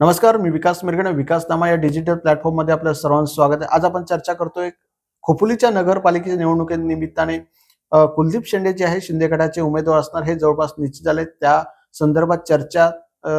नमस्कार मी विकास मिरगणे विकासनामा या डिजिटल प्लॅटफॉर्ममध्ये आपलं सर्वांचं स्वागत आहे. आज आपण चर्चा करतोय खोपोलीच्या नगरपालिकेच्या निवडणुकीनिमित्ताने कुलदीप शेंडे जे आहे शिंदे गटाचे उमेदवार असणार हे जवळपास निश्चित झाले त्या संदर्भात चर्चा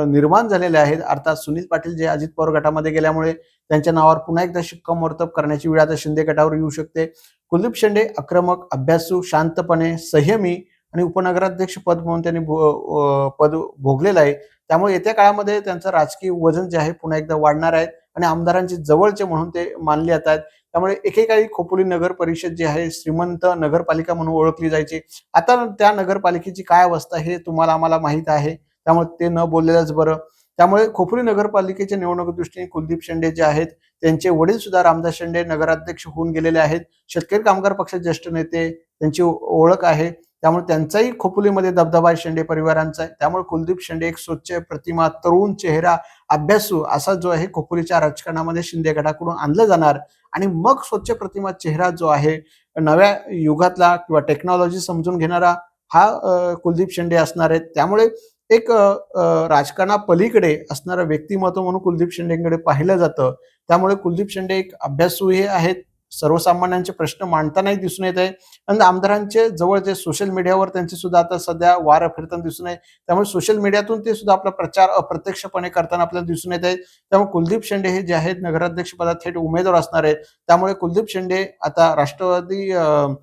निर्माण झालेल्या आहेत. अर्थात सुनील पाटील जे अजित पवार गटामध्ये गेल्यामुळे त्यांच्या नावावर पुन्हा एकदा शिक्कामोर्तब करण्याची वेळ आता शिंदे गटावर येऊ शकते. कुलदीप शेंडे आक्रमक अभ्यासू शांतपणे संयमी आणि उपनगराध्यक्ष पद म्हणून त्यांनी भो- पद भोगलेलं आहे. त्यामुळे येत्या काळामध्ये त्यांचं राजकीय वजन जे आहे पुन्हा एकदा वाढणार आहे आणि आमदारांचे जवळचे म्हणून ते मानले जात आहेत. त्यामुळे एकेकाळी खोपोली नगर परिषद जी आहे श्रीमंत नगरपालिका म्हणून ओळखली जायची. आता त्या नगरपालिकेची काय अवस्था हे तुम्हाला आम्हाला माहीत आहे. त्यामुळे ते न बोललेलंच बरं. त्यामुळे खोपोली नगरपालिकेच्या निवडणुकी दृष्टीने कुलदीप शेंडे जे आहेत त्यांचे वडील सुद्धा रामदास शेंडे नगराध्यक्ष होऊन गेलेले आहेत. शेतकरी कामगार पक्षाचे ज्येष्ठ नेते त्यांची ओळख आहे. त्यामुळे त्यांचाही खोपोलीमध्ये दबदबा शेंडे परिवारांचा आहे. त्यामुळे कुलदीप शेंडे एक स्वच्छ प्रतिमा तरुण चेहरा अभ्यासू असा जो आहे खोपोलीच्या राजकारणामध्ये शिंदे गटाकडून आणलं जाणार. आणि मग स्वच्छ प्रतिमा चेहरा जो आहे नव्या युगातला किंवा टेक्नॉलॉजी समजून घेणारा हा कुलदीप शेंडे असणार आहेत. त्यामुळे एक राजकारणापलीकडे असणारं व्यक्तिमत्व म्हणून कुलदीप शेंडेकडे पाहिलं जातं. त्यामुळे कुलदीप शेंडे एक अभ्यासू हे आहेत सर्वसामान्यांचे प्रश्न मांडतानाही दिसून येत आहे. आणि आमदारांचे जवळ जे सोशल मीडियावर त्यांचे सुद्धा आता सध्या वार फिरताना दिसून आहे. त्यामुळे सोशल मीडियातून ते सुद्धा आपला प्रचार अप्रत्यक्षपणे करताना आपल्याला दिसून येत आहे. त्यामुळे कुलदीप शेंडे हे जे आहेत नगराध्यक्ष पदात थेट उमेदवार असणार आहेत. त्यामुळे कुलदीप शेंडे आता राष्ट्रवादी अं,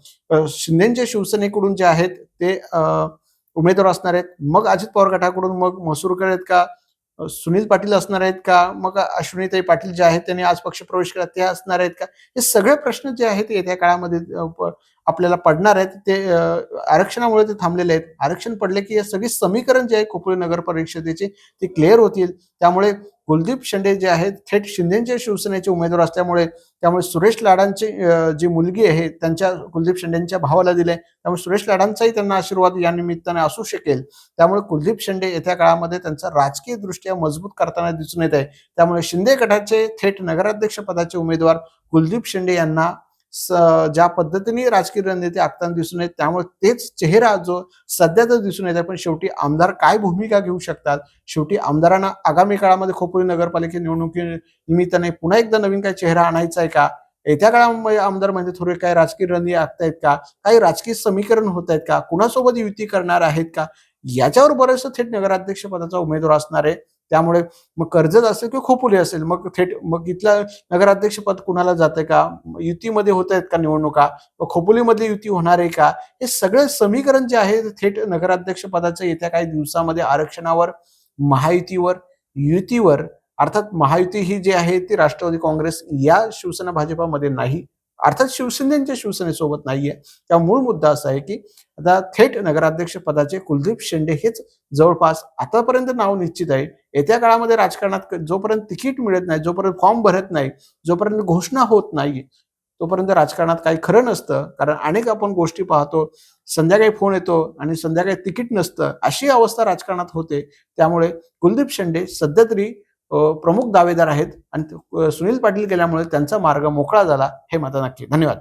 शिंदेच्या शिवसेनेकडून जे आहेत ते उमेदवार असणार आहेत. मग अजित पवार गटाकडून मग मसूरकर आहेत का? सुनील पाटील असणार आहेत का? मग अश्विनीताई पाटील जे आहेत त्यांनी आज पक्ष प्रवेश केला ते असणार आहेत का? हे सगळे प्रश्न जे आहेत ते येत्या काळामध्ये आपल्याला पडणार आहेत. ते आरक्षणामुळे ते थांबलेले आहेत. आरक्षण पडले की हे सगळे समीकरण जे आहे खोपोली नगर परिषदेचे ते क्लिअर होतील. त्यामुळे कुलदीप शेंडे जे आहेत थेट शिंदेच्या शिवसेनेचे उमेदवार असल्यामुळे त्यामुळे सुरेश लाडांची जी मुलगी आहे त्यांच्या कुलदीप शेंडेंच्या भावाला दिले त्यामुळे सुरेश लाडांचाही त्यांना आशीर्वाद या निमित्ताने असू शकेल. त्यामुळे कुलदीप शेंडे येत्या काळामध्ये त्यांचा राजकीय दृष्ट्या मजबूत करताना दिसून येत आहे. त्यामुळे शिंदे गटाचे थेट नगराध्यक्ष पदाचे उमेदवार कुलदीप शेंडे यांना ज्या पद्धतीने राजकीय रणनीती आखताना दिसून येत त्यामुळे तेच चेहरा जो सध्या तर दिसून येत आहे पण शेवटी आमदार काय भूमिका घेऊ शकतात? शेवटी आमदारांना आगामी काळामध्ये खोपोली नगरपालिके निवडणुकी निमित्ताने पुन्हा एकदा नवीन काय चेहरा आणायचा आहे का? येत्या काळामध्ये आमदार म्हणजे थोडे काही राजकीय रणनीती आखतायत का? काही राजकीय समीकरण होत आहेत का? कुणासोबत युती करणार आहेत का? याच्यावर बरेचसे थेट नगराध्यक्ष पदाचा उमेदवार असणार आहे त्यामुळे मग कर्जत असेल किंवा खोपोली असेल मग थेट मग इथल्या नगराध्यक्ष पद कुणाला जाते का? युतीमध्ये होत आहेत का निवडणुका? मग खोपोलीमध्ये युती होणार आहे का? हे सगळे समीकरण जे आहे थेट नगराध्यक्षपदाचं येत्या काही दिवसामध्ये आरक्षणावर महायुतीवर युतीवर अर्थात महायुती ही जी आहे ती राष्ट्रवादी काँग्रेस या शिवसेना भाजपामध्ये नाही. अर्थात शिवसेनेच्या शिवसेनेसोबत नाहीये. त्या मूळ मुद्दा असा आहे की आता थेट नगराध्यक्ष पदाचे कुलदीप शेंडे हेच जवळपास आतापर्यंत नाव निश्चित आहे. येत्या काळामध्ये राजकारणात जोपर्यंत तिकीट मिळत नाही जोपर्यंत फॉर्म भरत नाही जोपर्यंत घोषणा होत नाही तोपर्यंत राजकारणात काही खरं नसतं. कारण अनेक आपण गोष्टी पाहतो संध्याकाळी फोन येतो आणि संध्याकाळी तिकीट नसतं. अशी अवस्था राजकारणात होते. त्यामुळे कुलदीप शेंडे सध्या तरी प्रमुख दावेदार आहेत आणि सुनील पाटील गेल्यामुळे त्यांचा मार्ग मोकळा झाला हे मात्र नक्की. धन्यवाद.